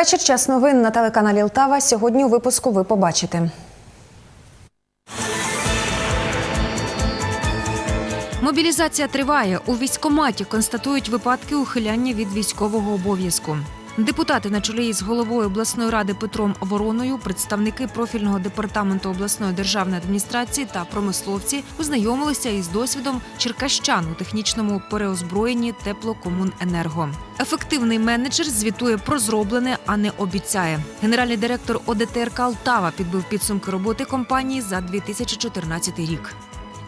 Вечір. Час новин на телеканалі Лтава. Сьогодні у випуску ви побачите. Мобілізація триває. У військкоматі констатують випадки ухиляння від військового обов'язку. Депутати на чолі із головою обласної ради Петром Вороною, представники профільного департаменту обласної державної адміністрації та промисловці ознайомилися із досвідом черкащан у технічному переозброєнні теплокомуненерго. Ефективний менеджер звітує про зроблене, а не обіцяє. Генеральний директор ОДТРК Алтава підбив підсумки роботи компанії за 2014 рік.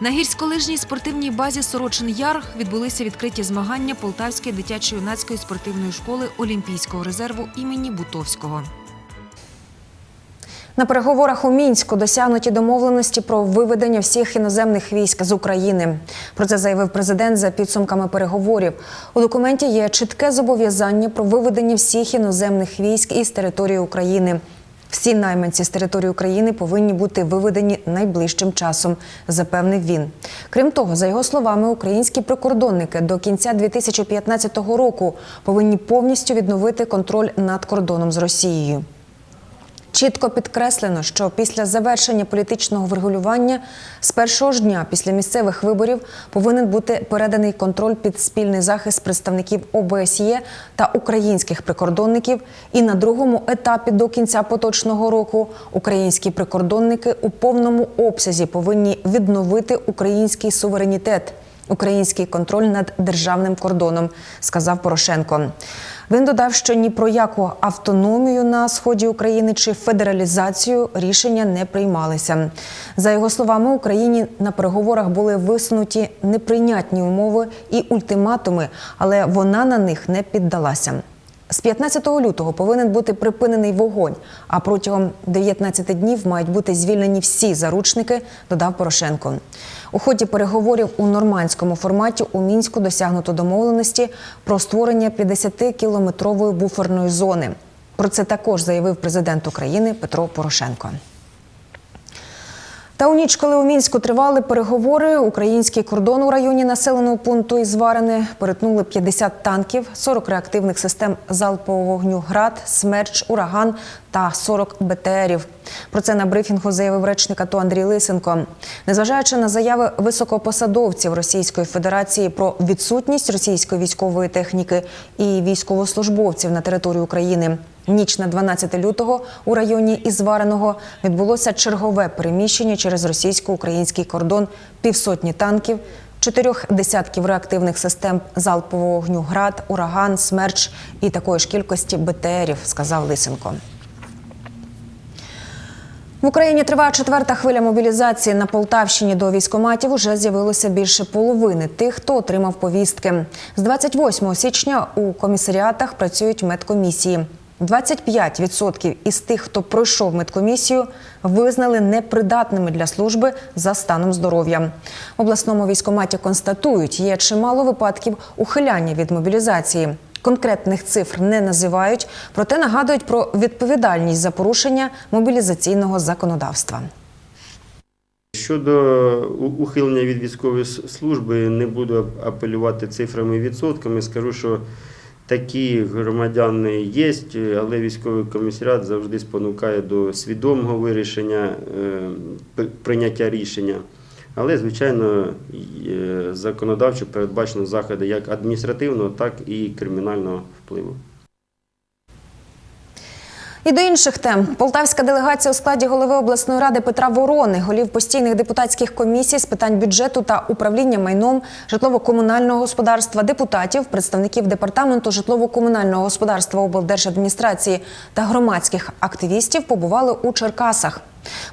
На гірськолижній спортивній базі Сорочин Яр відбулися відкриті змагання Полтавської дитячо-юнацької спортивної школи Олімпійського резерву імені Бутовського. На переговорах у мінську досягнуті домовленості про виведення всіх іноземних військ з України. Про це заявив президент за підсумками переговорів. У документі є чітке зобов'язання про виведення всіх іноземних військ із території України. Всі найманці з території України повинні бути виведені найближчим часом, запевнив він. Крім того, за його словами, українські прикордонники до кінця 2015 року повинні повністю відновити контроль над кордоном з Росією. Чітко підкреслено, що після завершення політичного врегулювання з першого ж дня після місцевих виборів повинен бути переданий контроль під спільний захист представників ОБСЄ та українських прикордонників. І на другому етапі до кінця поточного року українські прикордонники у повному обсязі повинні відновити український суверенітет. Український контроль над державним кордоном, сказав Порошенко. Він додав, що ні про яку автономію на сході України чи федералізацію рішення не приймалися. За його словами, Україні на переговорах були висунуті неприйнятні умови і ультиматуми, але вона на них не піддалася. З 15 лютого повинен бути припинений вогонь, а протягом 19 днів мають бути звільнені всі заручники, додав Порошенко. У ході переговорів у нормандському форматі у мінську досягнуто домовленості про створення 50-кілометрової буферної зони. Про це також заявив президент України Петро Порошенко. Та у ніч, коли у мінську тривали переговори, український кордон у районі населеного пункту Ізварини перетнули 50 танків, 40 реактивних систем залпового вогню ГРАД, Смерч, Ураган та 40 БТРів. Про це на брифінгу заявив речник АТО Андрій Лисенко. Незважаючи на заяви високопосадовців Російської Федерації про відсутність російської військової техніки і військовослужбовців на території України. Ніч на 12 лютого у районі Ізвареного відбулося чергове переміщення через російсько-український кордон півсотні танків, чотирьох десятків реактивних систем залпового вогню ГРАД, Ураган, Смерч і такої ж кількості БТРів, сказав Лисенко. В Україні триває четверта хвиля мобілізації. На Полтавщині до військоматів уже з'явилося більше половини тих, хто отримав повістки. З 28 січня у комісаріатах працюють медкомісії. 25% із тих, хто пройшов медкомісію, визнали непридатними для служби за станом здоров'я. В обласному військоматі констатують, є чимало випадків ухиляння від мобілізації. Конкретних цифр не називають, проте нагадують про відповідальність за порушення мобілізаційного законодавства. Щодо ухилення від військової служби, не буду апелювати цифрами і відсотками. Скажу, що такі громадяни є, але військовий комісаріат завжди спонукає до свідомого вирішення е, прийняття рішення. Але, звичайно, е, законодавчо передбачено заходи як адміністративного, так і кримінального впливу. І до інших тем полтавська делегація у складі голови обласної ради Петра Ворони, голів постійних депутатських комісій з питань бюджету та управління майном житлово-комунального господарства, депутатів, представників департаменту житлово-комунального господарства облдержадміністрації та громадських активістів побували у Черкасах.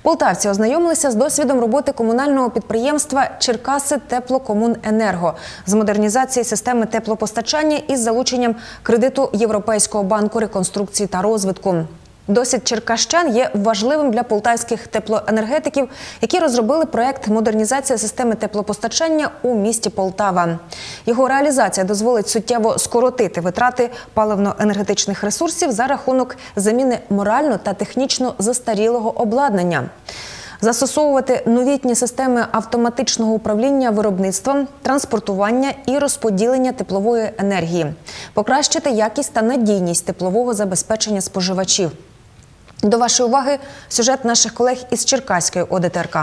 Полтавці ознайомилися з досвідом роботи комунального підприємства Черкаси Теплокомуненерго з модернізації системи теплопостачання із залученням кредиту Європейського банку реконструкції та розвитку. Досвід черкащан є важливим для полтавських теплоенергетиків, які розробили проект модернізація системи теплопостачання у місті Полтава. Його реалізація дозволить суттєво скоротити витрати паливно-енергетичних ресурсів за рахунок заміни морально та технічно застарілого обладнання. застосовувати новітні системи автоматичного управління виробництвом, транспортування і розподілення теплової енергії, покращити якість та надійність теплового забезпечення споживачів. До вашої уваги сюжет наших колег із Черкаської ОДТРК.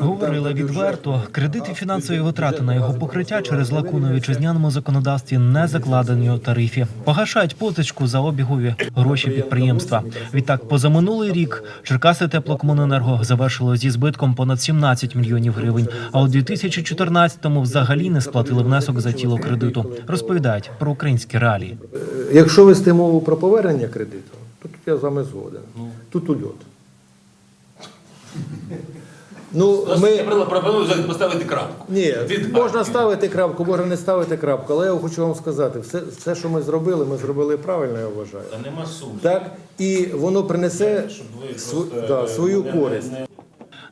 Говорили відверто, кредит і фінансові витрати на його покриття через лакуну вітчизняному законодавстві не закладені у тарифі. Погашають позичку за обігові гроші підприємства. Відтак, позаминулий рік Черкаси теплокомуненерго завершило зі збитком понад 17 мільйонів гривень. А у 2014-му взагалі не сплатили внесок за тіло кредиту. Розповідають про українські реалії. Якщо вести мову про повернення кредиту, тут я з вами згоден. Тут ульот. Ну, ми... Пропоную поставити крапку. Ні, можна ставити крапку, можна не ставити крапку, але я хочу вам сказати, все, все, що ми зробили, ми зробили правильно, я вважаю. Та нема сумніву. Так? І воно принесе св- да, свою користь.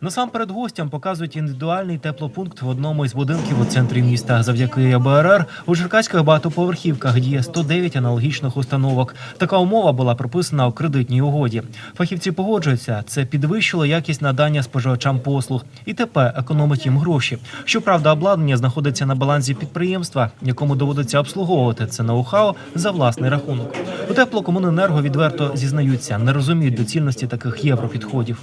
Насамперед гостям показують індивідуальний теплопункт в одному із будинків у центрі міста. Завдяки ЯБРР у черкаських багатоповерхівках діє 109 аналогічних установок. Така умова була прописана у кредитній угоді. Фахівці погоджуються, це підвищило якість надання споживачам послуг і тепер економить їм гроші. Щоправда, обладнання знаходиться на балансі підприємства, якому доводиться обслуговувати це ноу-хау за власний рахунок. У теплокомуненерго відверто зізнаються, не розуміють доцільності таких європідходів.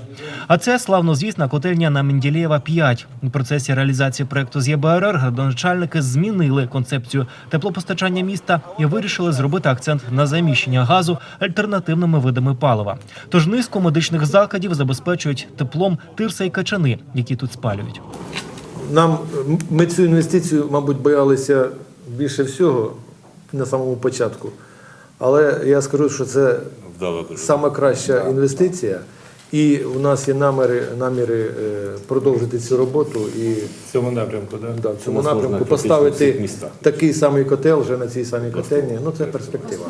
А це славно звісна котельня на Менділєва 5. У процесі реалізації проекту з ЄБРР градоначальники змінили концепцію теплопостачання міста і вирішили зробити акцент на заміщення газу альтернативними видами палива. Тож низку медичних закладів забезпечують теплом тирса і качани, які тут спалюють. Нам ми цю інвестицію, мабуть, боялися більше всього на самому початку. Але я скажу, що це саме краща інвестиція. І у нас є наміри, наміри е, продовжити цю роботу і В цьому напрямку, да? да, в цьому напрямку поставити такий самий котел вже на цій самій котельні. Ну це перспектива.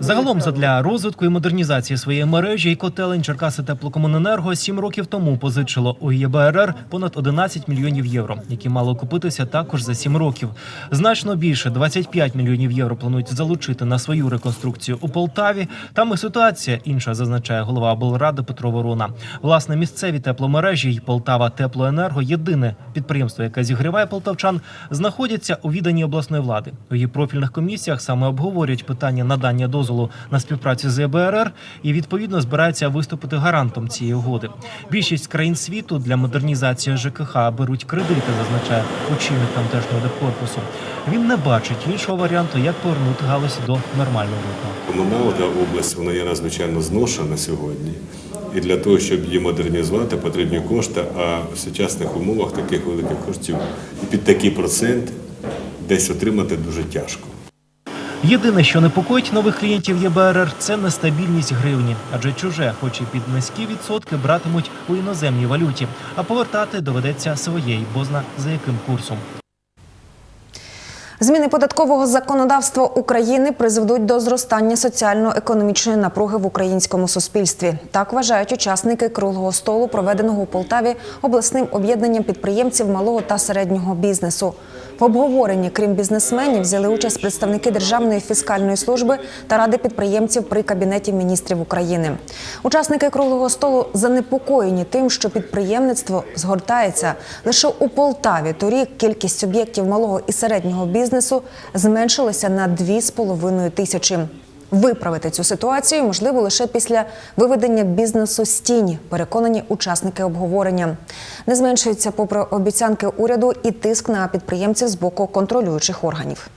Загалом, задля розвитку і модернізації своєї мережі і котелень Черкаси теплокомуненерго сім років тому позичило у ЄБРР понад 11 мільйонів євро, які мало купитися також за сім років. Значно більше 25 мільйонів євро планують залучити на свою реконструкцію у Полтаві. Там і ситуація інша, зазначає голова облради Петро Ворона. Власне, місцеві тепломережі й Полтава Теплоенерго єдине підприємство, яке зігріває полтавчан, знаходяться у відданні обласної влади. У її профільних комісіях саме обговорюють питання надання дозволу на співпрацю з ЄБРР і відповідно збираються виступити гарантом цієї угоди. Більшість країн світу для модернізації ЖКХ беруть кредити, зазначає очільник тамтешнього депкорпусу. Він не бачить іншого варіанту, як повернути галузь до нормального ритму. Комунальна область вона є надзвичайно зношена сьогодні. І для того, щоб її модернізувати, потрібні кошти, а в сучасних умовах таких великих коштів під такий процент десь отримати дуже тяжко. Єдине, що непокоїть нових клієнтів ЄБРР, це нестабільність гривні, адже чуже, хоч і під низькі відсотки, братимуть у іноземній валюті, а повертати доведеться своєї, бозна за яким курсом. Зміни податкового законодавства України призведуть до зростання соціально-економічної напруги в українському суспільстві. Так вважають учасники круглого столу, проведеного у Полтаві обласним об'єднанням підприємців малого та середнього бізнесу. В обговоренні, крім бізнесменів, взяли участь представники Державної фіскальної служби та ради підприємців при кабінеті міністрів України. Учасники круглого столу занепокоєні тим, що підприємництво згортається лише у Полтаві. Торік кількість суб'єктів малого і середнього бізнесу зменшилася на 2,5 тисячі. Виправити цю ситуацію можливо лише після виведення бізнесу з тіні, переконані учасники обговорення. Не зменшується, попри обіцянки уряду, і тиск на підприємців з боку контролюючих органів.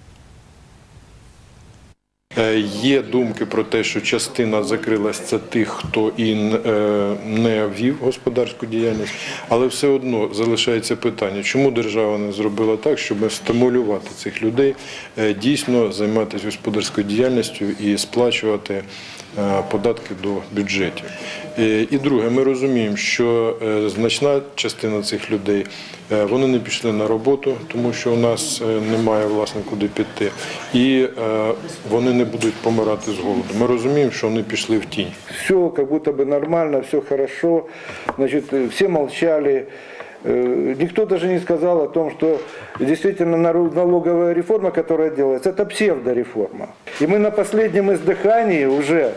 Е, Є думки про те, що частина закрилась це тих, хто і е, не вів господарську діяльність, але все одно залишається питання, чому держава не зробила так, щоб стимулювати цих людей е, дійсно займатися господарською діяльністю і сплачувати податки до бюджетів. Е, І друге, ми розуміємо, що е, значна частина цих людей е, вони не пішли на роботу, тому що у нас е, немає власне куди піти, і е, вони не будуть помирати з голоду. Ми розуміємо, що вони пішли в тінь. все как будто бы нормально, все хорошо. Значит, э, все молчали. Э, Никто даже не сказал о том, что действительно нару- налоговая реформа, которая делается, это псевдореформа. И мы на последнем издыхании уже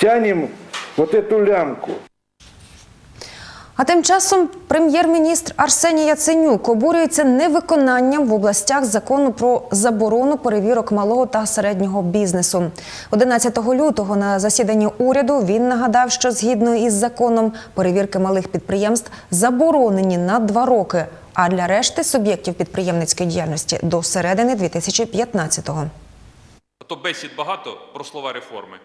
тянем вот эту лямку. А тим часом прем'єр-міністр Арсеній Яценюк обурюється невиконанням в областях закону про заборону перевірок малого та середнього бізнесу. 11 лютого на засіданні уряду він нагадав, що згідно із законом перевірки малих підприємств заборонені на два роки, а для решти суб'єктів підприємницької діяльності до середини 2015-го. А то бесід багато про слова реформи.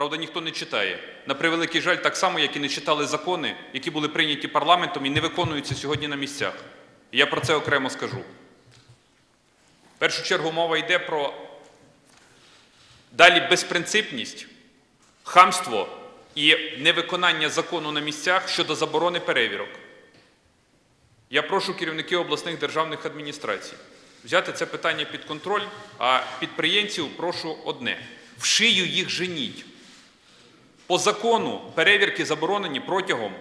Правда, ніхто не читає. На превеликий жаль, так само, як і не читали закони, які були прийняті парламентом і не виконуються сьогодні на місцях. Я про це окремо скажу. В першу чергу мова йде про далі безпринципність, хамство і невиконання закону на місцях щодо заборони перевірок. Я прошу керівників обласних державних адміністрацій взяти це питання під контроль, а підприємців прошу одне: в шию їх женіть. По закону перевірки заборонені протягом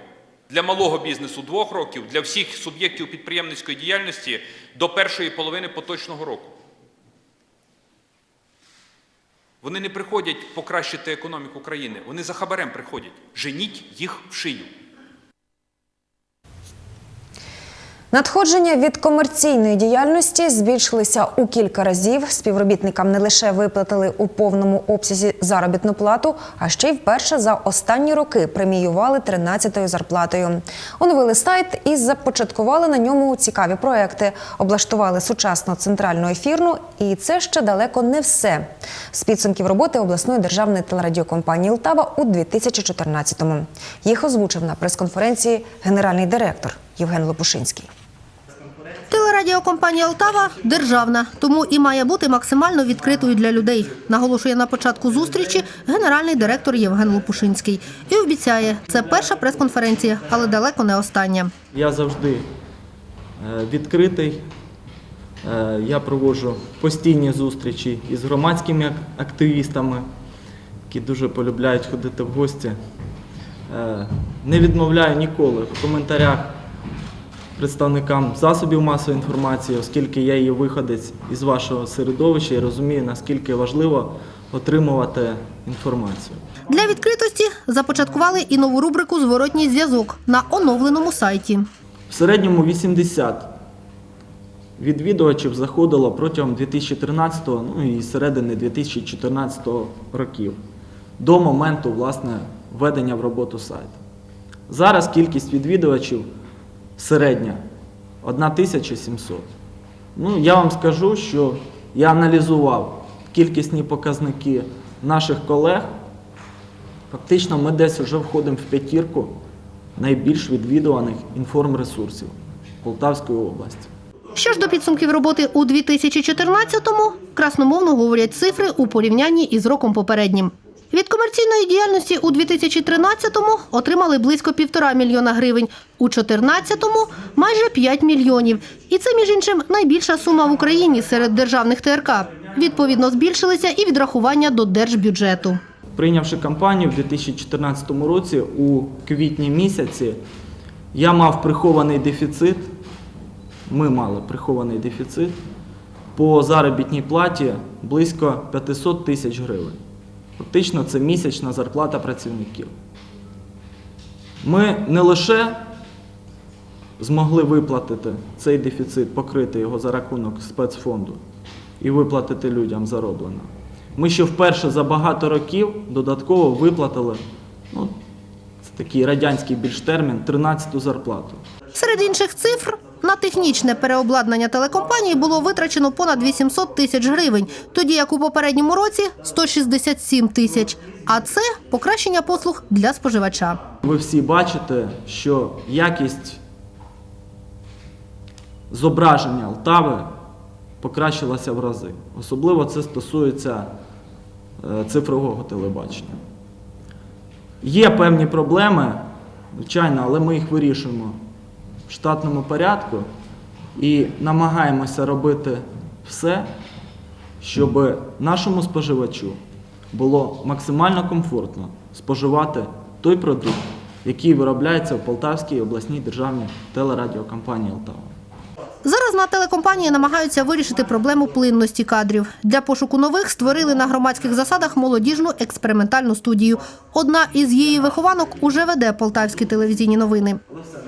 для малого бізнесу двох років, для всіх суб'єктів підприємницької діяльності до першої половини поточного року. Вони не приходять покращити економіку країни, вони за хабарем приходять. Женіть їх в шию. Надходження від комерційної діяльності збільшилися у кілька разів. Співробітникам не лише виплатили у повному обсязі заробітну плату, а ще й вперше за останні роки преміювали 13-ю зарплатою. Оновили сайт і започаткували на ньому цікаві проекти. Облаштували сучасну центральну ефірну, і це ще далеко не все. З підсумків роботи обласної державної телерадіокомпанії «Лтава» у 2014-му. Їх озвучив на прес-конференції генеральний директор Євген Лопушинський. Телерадіокомпанія Алтава державна, тому і має бути максимально відкритою для людей, наголошує на початку зустрічі генеральний директор Євген Лопушинський. І обіцяє, це перша прес-конференція, але далеко не остання. Я завжди е, відкритий. Е, Я проводжу постійні зустрічі із громадськими активістами, які дуже полюбляють ходити в гості. Е, Не відмовляю ніколи в коментарях представникам засобів масової інформації, оскільки я є виходець із вашого середовища і розумію, наскільки важливо отримувати інформацію. Для відкритості започаткували і нову рубрику Зворотній зв'язок на оновленому сайті. В середньому 80 відвідувачів заходило протягом 2013 ну і середини 2014 років до моменту власне введення в роботу сайту. Зараз кількість відвідувачів середня 1700. Ну, я вам скажу, що я аналізував кількісні показники наших колег. Фактично, ми десь вже входимо в п'ятірку найбільш відвідуваних інформресурсів Полтавської області. Що ж до підсумків роботи у 2014-му, красномовно говорять цифри у порівнянні із роком попереднім. Від комерційної діяльності у 2013-му отримали близько півтора мільйона гривень, у 2014-му – майже 5 мільйонів. І це, між іншим, найбільша сума в Україні серед державних ТРК. Відповідно, збільшилися і відрахування до держбюджету. Прийнявши кампанію в 2014 році, у квітні місяці, я мав прихований дефіцит. Ми мали прихований дефіцит по заробітній платі близько 500 тисяч гривень. Фактично, це місячна зарплата працівників. Ми не лише змогли виплатити цей дефіцит, покрити його за рахунок спецфонду і виплатити людям зароблено. Ми ще вперше за багато років додатково виплатили, ну, це такий радянський більш термін, 13-ту зарплату. Серед інших цифр на технічне переобладнання телекомпанії було витрачено понад 800 тисяч гривень, тоді як у попередньому році 167 тисяч. А це покращення послуг для споживача. Ви всі бачите, що якість зображення Алтави покращилася в рази. Особливо це стосується е, цифрового телебачення. Є певні проблеми, звичайно, але ми їх вирішуємо штатному порядку і намагаємося робити все, щоб нашому споживачу було максимально комфортно споживати той продукт, який виробляється в Полтавській обласній державній телерадіокомпанії Алтава. Зараз на телекомпанії намагаються вирішити проблему плинності кадрів. Для пошуку нових створили на громадських засадах молодіжну експериментальну студію. Одна із її вихованок уже веде полтавські телевізійні новини.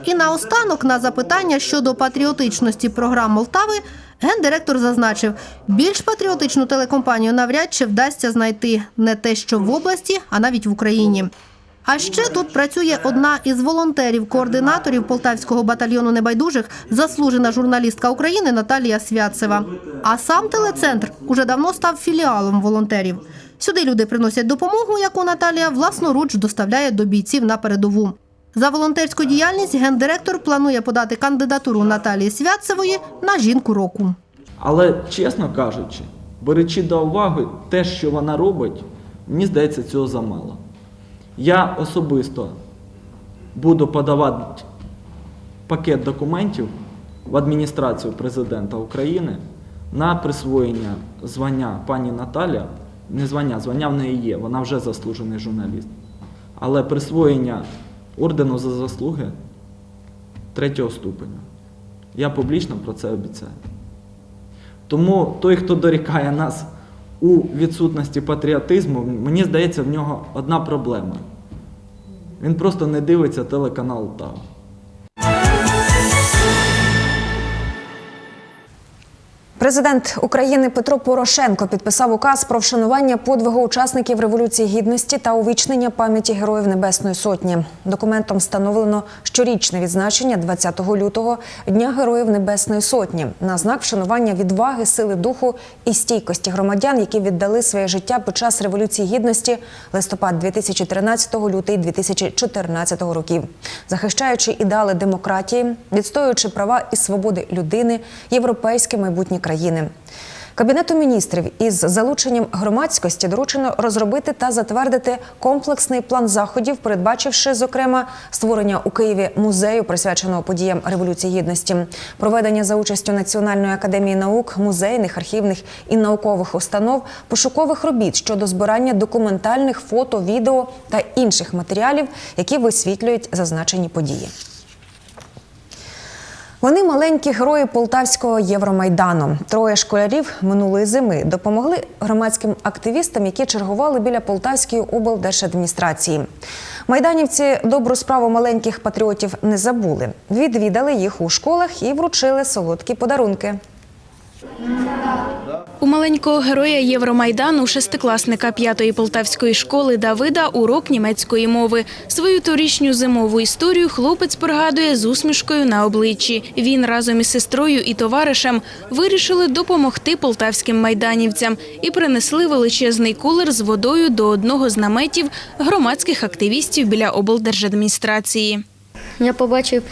І наостанок на запитання щодо патріотичності програм Молтави гендиректор зазначив, більш патріотичну телекомпанію навряд чи вдасться знайти не те, що в області, а навіть в Україні. А ще тут працює одна із волонтерів-координаторів Полтавського батальйону небайдужих, заслужена журналістка України Наталія Святцева. А сам телецентр уже давно став філіалом волонтерів. Сюди люди приносять допомогу, яку Наталія власноруч доставляє до бійців на передову. За волонтерську діяльність гендиректор планує подати кандидатуру Наталії Святцевої на жінку року. Але, чесно кажучи, беручи до уваги те, що вона робить, мені здається, цього замало. Я особисто буду подавати пакет документів в адміністрацію президента України на присвоєння звання пані Наталя. Не звання, звання в неї є, вона вже заслужений журналіст. Але присвоєння ордену за заслуги третього ступеня. Я публічно про це обіцяю. Тому той, хто дорікає нас у відсутності патріотизму, мені здається, в нього одна проблема. Він просто не дивиться телеканал ТАВ. Президент України Петро Порошенко підписав указ про вшанування подвигу учасників Революції Гідності та увічнення пам'яті Героїв Небесної Сотні. Документом встановлено щорічне відзначення 20 лютого Дня Героїв Небесної Сотні на знак вшанування відваги, сили духу і стійкості громадян, які віддали своє життя під час Революції Гідності листопад 2013 лютий 2014 років, захищаючи ідеали демократії, відстоюючи права і свободи людини, європейське майбутнє країни. Кабінету міністрів із залученням громадськості доручено розробити та затвердити комплексний план заходів, передбачивши, зокрема, створення у Києві музею, присвяченого подіям Революції Гідності, проведення за участю Національної академії наук, музейних, архівних і наукових установ, пошукових робіт щодо збирання документальних фото, відео та інших матеріалів, які висвітлюють зазначені події. Вони маленькі герої полтавського Євромайдану. Троє школярів минулої зими допомогли громадським активістам, які чергували біля Полтавської облдержадміністрації. Майданівці добру справу маленьких патріотів не забули. Відвідали їх у школах і вручили солодкі подарунки. У маленького героя Євромайдану, шестикласника п'ятої полтавської школи Давида, урок німецької мови. Свою торічню зимову історію хлопець пригадує з усмішкою на обличчі. Він разом із сестрою і товаришем вирішили допомогти полтавським майданівцям і принесли величезний кулер з водою до одного з наметів громадських активістів біля облдержадміністрації. Я побачив,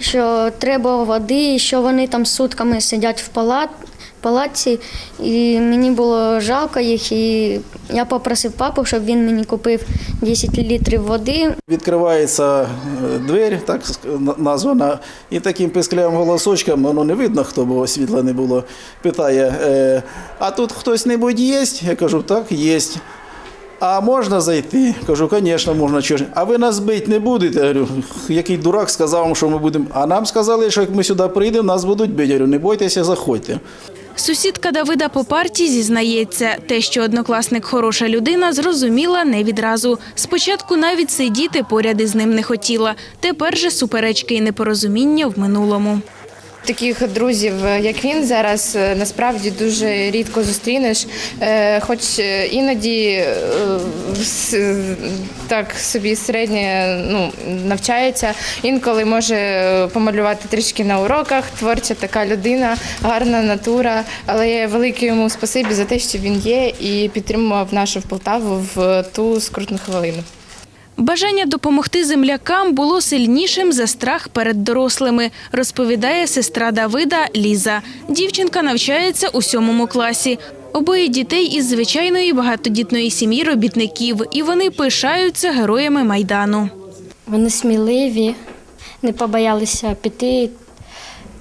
що треба води, що вони там сутками сидять в палат, палаці, і мені було жалко їх. І я попросив папу, щоб він мені купив 10 літрів води. Відкривається е, двері, так названа, і таким писклявим голосочком, воно не видно, хто, бо світла не було, питає, е, а тут хтось небудь є? Я кажу, так, є. А можна зайти? Кажу, звісно, можна. А ви нас бити не будете? Я говорю, який дурак сказав вам, що ми будемо. А нам сказали, що як ми сюди прийдемо, нас будуть бити. Я говорю, не бойтеся, заходьте. Сусідка Давида по парті зізнається, те, що однокласник хороша людина, зрозуміла не відразу. Спочатку навіть сидіти поряд із ним не хотіла. Тепер же суперечки і непорозуміння в минулому. Таких друзів, як він, зараз е, насправді дуже рідко зустрінеш. Е, Хоч е, іноді е, так собі середньо ну, навчається, інколи може помалювати трішки на уроках. Творча така людина, гарна натура. Але велике йому спасибі за те, що він є і підтримував нашу Полтаву в ту скрутну хвилину. Бажання допомогти землякам було сильнішим за страх перед дорослими, розповідає сестра Давида Ліза. Дівчинка навчається у сьомому класі. Обоє дітей із звичайної багатодітної сім'ї робітників, і вони пишаються героями майдану. Вони сміливі, не побоялися піти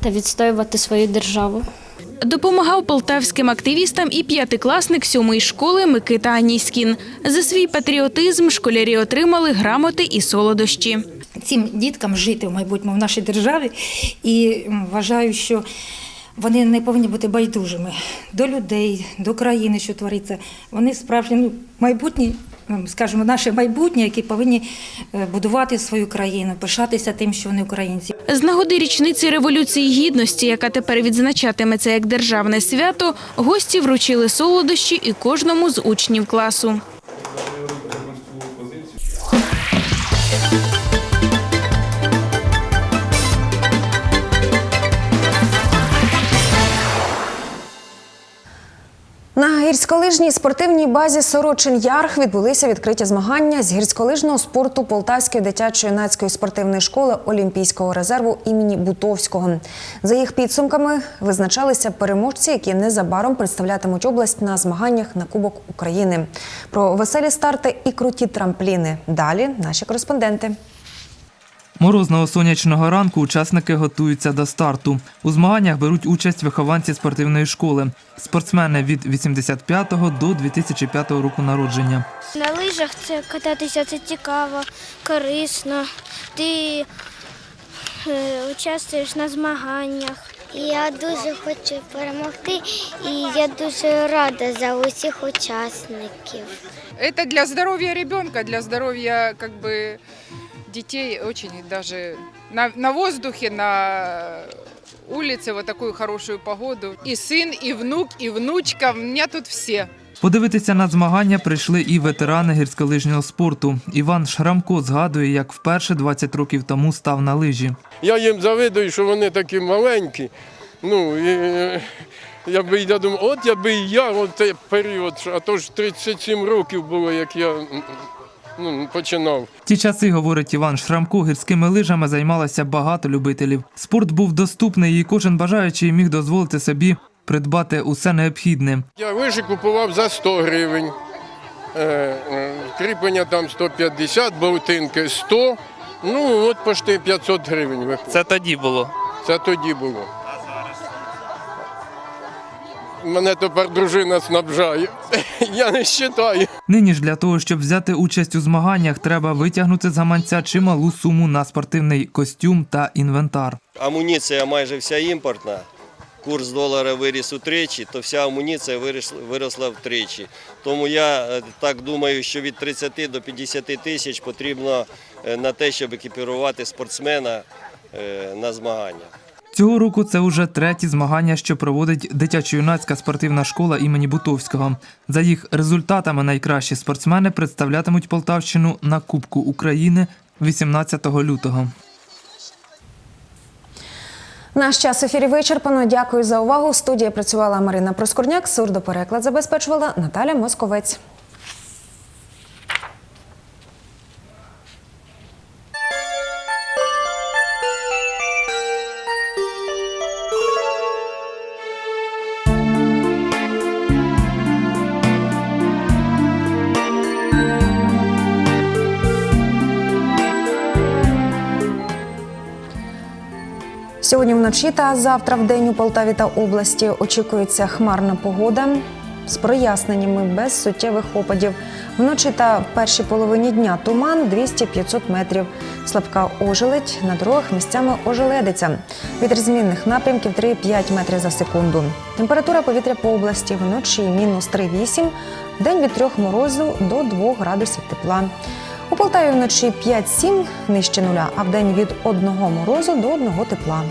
та відстоювати свою державу. Допомагав полтавським активістам і п'ятикласник сьомої школи Микита Аніськін. За свій патріотизм школярі отримали грамоти і солодощі. цим діткам жити в майбутньому в нашій державі. І вважаю, що вони не повинні бути байдужими до людей, до країни, що твориться. Вони справжні ну, майбутні, скажімо, наше майбутнє, які повинні е, будувати свою країну, пишатися тим, що вони українці. З нагоди річниці Революції Гідності, яка тепер відзначатиметься як державне свято, гості вручили солодощі і кожному з учнів класу. На гірськолижній спортивній базі Сорочин Ярх відбулися відкриті змагання з гірськолижного спорту Полтавської дитячо-юнацької спортивної школи Олімпійського резерву імені Бутовського. За їх підсумками визначалися переможці, які незабаром представлятимуть область на змаганнях на Кубок України. Про веселі старти і круті трампліни. Далі наші кореспонденти. Морозного сонячного ранку учасники готуються до старту. У змаганнях беруть участь вихованці спортивної школи, спортсмени від 85 до 2005 року народження. На лижах це кататися це цікаво, корисно. Ти е, участвуєш на змаганнях. Я дуже хочу перемогти, і я дуже рада за усіх учасників. Это для здоровья ребенка, для здоровья как бы детей очень даже на, на воздухе, на улице вот такую хорошую погоду. И сын, и внук, и внучка, у меня тут все. Подивитися на змагання прийшли і ветерани гірськолижнього спорту. Іван Шрамко згадує, як вперше 20 років тому став на лижі. Я їм завидую, що вони такі маленькі. Ну, і, я би я думав, от я би і я в цей період, а то ж 37 років було, як я ну, починав. Ті часи, говорить Іван Шрамко, гірськими лижами займалося багато любителів. Спорт був доступний, і кожен бажаючий міг дозволити собі придбати усе необхідне. Я лижі купував за 100 гривень. Е, Кріплення там 150, болтинки 100. Ну, от почти 500 гривень виходить. Це тоді було. Це тоді було. Мене тепер дружина снабжає. Я не вважаю. Нині ж для того, щоб взяти участь у змаганнях, треба витягнути з гаманця чималу суму на спортивний костюм та інвентар. Амуніція майже вся імпортна. Курс долара виріс утричі, то вся амуніція виросла, виросла втричі. Тому я е, так думаю, що від 30 до 50 тисяч потрібно е, на те, щоб екіпірувати спортсмена е, на змагання. Цього року це уже треті змагання, що проводить дитячо-юнацька спортивна школа імені Бутовського. За їх результатами найкращі спортсмени представлятимуть Полтавщину на Кубку України 18 лютого. Наш час ефірі вичерпано. Дякую за увагу. В студії працювала Марина Проскурняк. Сурдопереклад забезпечувала Наталя Московець. Сьогодні вночі та завтра в день у Полтаві та області очікується хмарна погода з проясненнями без суттєвих опадів. Вночі та в першій половині дня туман 200-500 метрів. Слабка ожеледь на дорогах місцями ожеледиться. Вітер змінних напрямків 3-5 метрів за секунду. Температура повітря по області вночі мінус 3-8, в день від 3 морозу до 2 градусів тепла. У Полтаві вночі 5-7 нижче нуля, а в день від 1 морозу до 1 тепла.